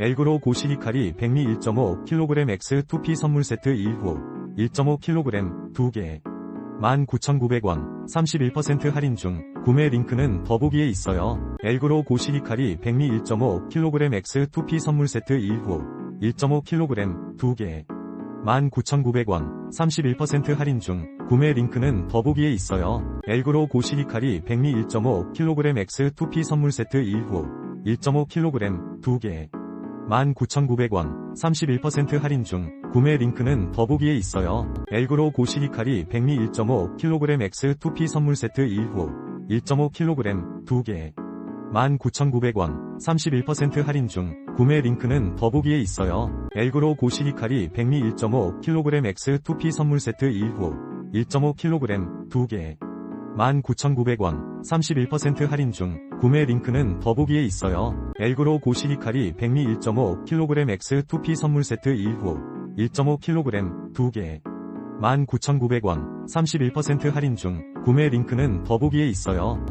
엘그로 고시리카리 백미 1.5kg X 2P 선물 세트 1후 1.5kg 2개 19,900원 31% 할인 중 구매 링크는 더보기에 있어요. 엘그로 고시리카리 백미 1.5kg X 2P 선물 세트 1후 1.5kg 2개 19,900원 31% 할인 중 구매 링크는 더보기에 있어요. 엘그로 고시리카리 백미 1.5kg X 2P 선물 세트 1후 1.5kg 2개 19,900원 31% 할인 중 구매 링크는 더보기에 있어요. 엘그로 고시리카리 백미 1.5kg X 2P 선물 세트 1후 1.5kg 2개 19,900원 31% 할인 중 구매 링크는 더보기에 있어요. 엘그로 고시리카리 백미 1.5kg X 2P 선물 세트 1후 1.5kg 2개 19,900원 31% 할인 중 구매 링크는 더보기에 있어요. 엘그로 고시리카리 백미 1.5kg X 2P 선물 세트 1후 1.5kg 2개 19,900원 31% 할인 중 구매 링크는 더보기에 있어요.